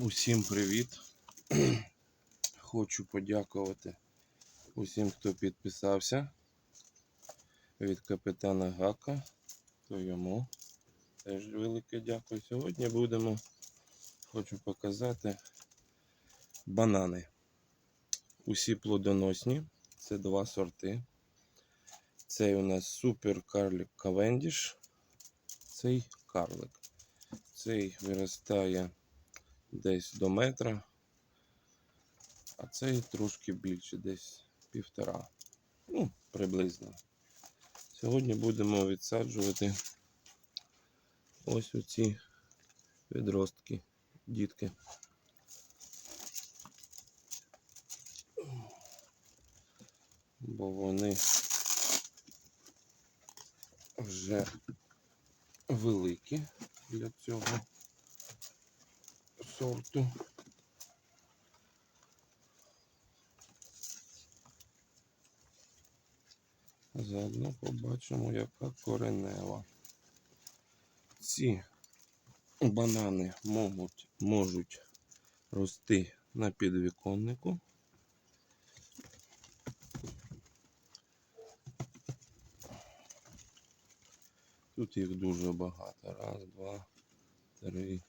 Усім привіт. Хочу подякувати усім, хто підписався від капітана Гака. То йому теж велике дякую. Сьогодні будемо, хочу показати банани. Усі плодоносні. Це два сорти. Цей у нас супер карлик Кавендіш. Цей карлик. Цей виростає десь до метра, а цей трошки більше, десь півтора. Ну, приблизно. Сьогодні будемо відсаджувати ось оці відростки, дітки. Бо вони вже великі для цього сорту. Заодно побачимо, яка коренева. Ці банани можуть, можуть рости на підвіконнику. Тут їх дуже багато. Раз, два, три,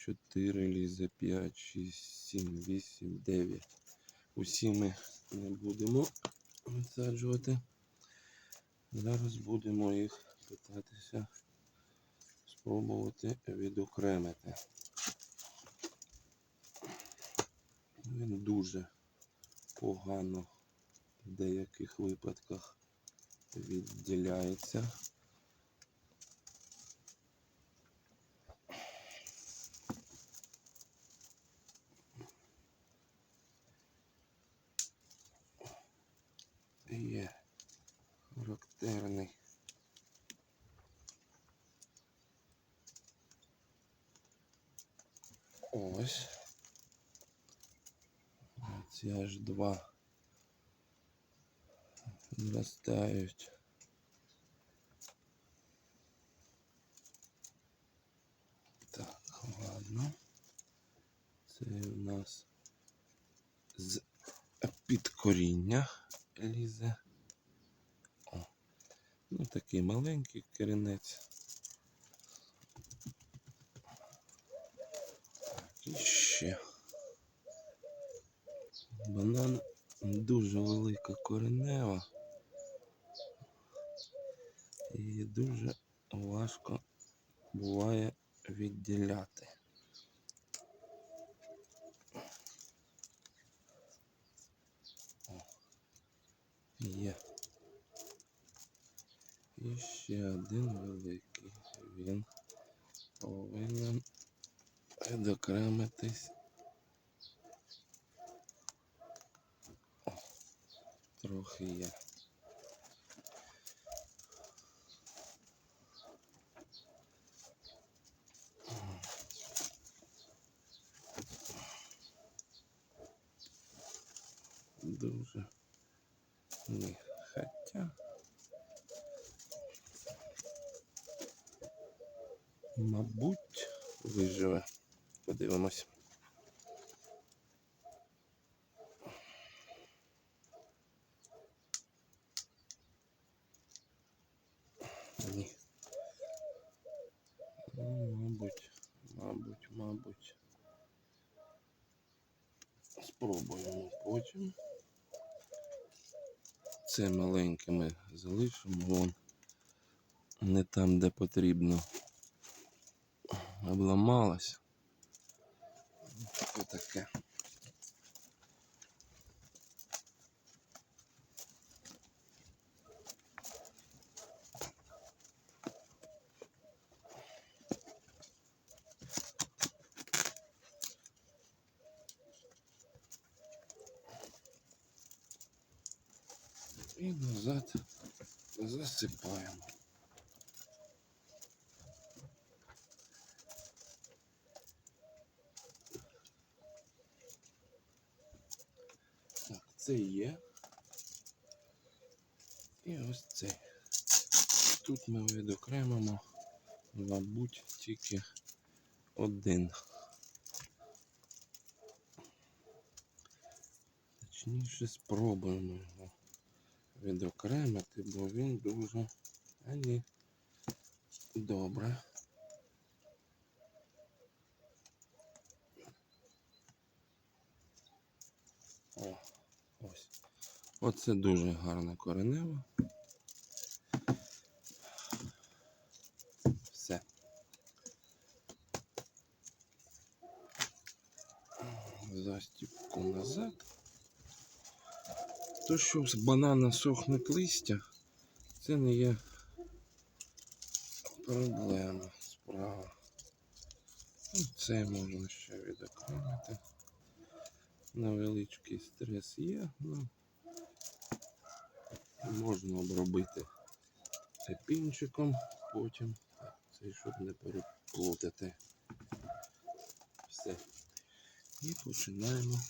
чотири, лізе, п'ять, шість, сім, вісім, дев'ять. Усі ми не будемо висаджувати. Зараз будемо їх питатися спробувати відокремити. Він дуже погано в деяких випадках відділяється. Є характерний. Ось. Ці аж два зростають. Так, ладно. Це у нас з під коріння лізе. О, ну такий маленький корінець. Так, і ще. Банан дуже велика коренева. І дуже важко буває відділяти. Є. І ще один великий. Він повинен відокремитись. Трохи є. Дуже ні, хоча. Мабуть, виживе. Подивимось. Ні. Ну, мабуть, мабуть, мабуть. Спробуємо потім. Це маленьке ми залишимо вон не там, де потрібно. Обламалось. Отаке. І назад засипаємо. це є. І ось цей. Тут ми відокремимо, мабуть, тільки один. Точніше спробуємо його відокремити, бо він дуже а ні. добре. Оце дуже гарна коренева. Все. Застіпку назад. То, що з банана сохнуть листя, це не є проблема, справа. Ну, Це можна ще відокремити. Невеличкий стрес є, ну можна обробити тепінчиком потім. Це щоб не переплутати. Все. І починаємо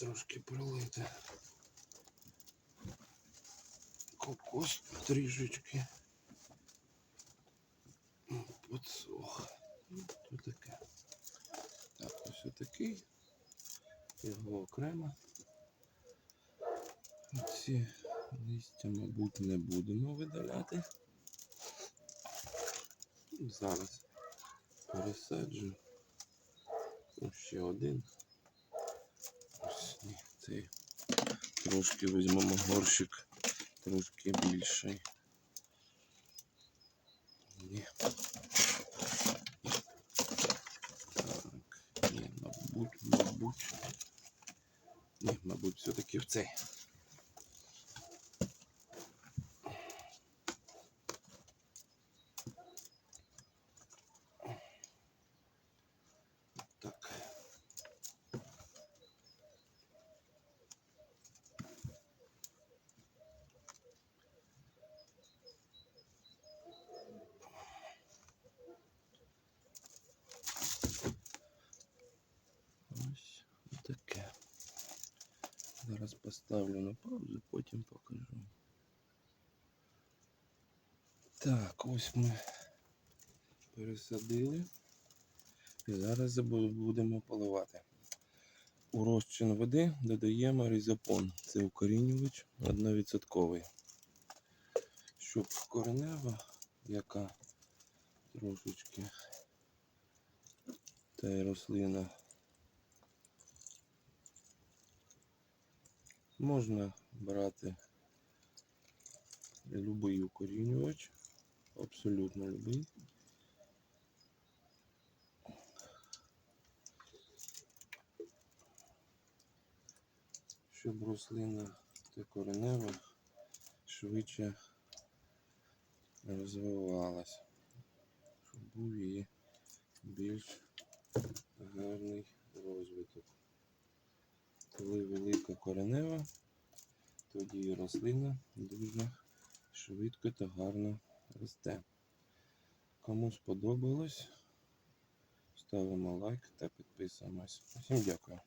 трошки пролити. Кокос трішечки. Подсох. То таке. Так, ось отакий. Його окремо. Ці листя, мабуть, не будемо видаляти. Зараз пересаджу. Ще один. Цей трошки візьмемо горщик, трошки більший. Ні. Так, ні, мабуть, мабуть. Ні, мабуть, все-таки в цей. Так. Ось таке. Зараз поставлю на паузу, потім покажу. Так, ось ми пересадили. І зараз будемо поливати. У розчин води додаємо різопон. Це укорінювач 1%. Щоб коренева, яка трошечки та й рослина Можна брати любий укорінювач, абсолютно любий. Щоб рослина та коренева швидше розвивалась, щоб був її більш гарний. Коли велика коренева, тоді рослина дуже швидко та гарно росте. Кому сподобалось, ставимо лайк та підписуємось. Всім дякую.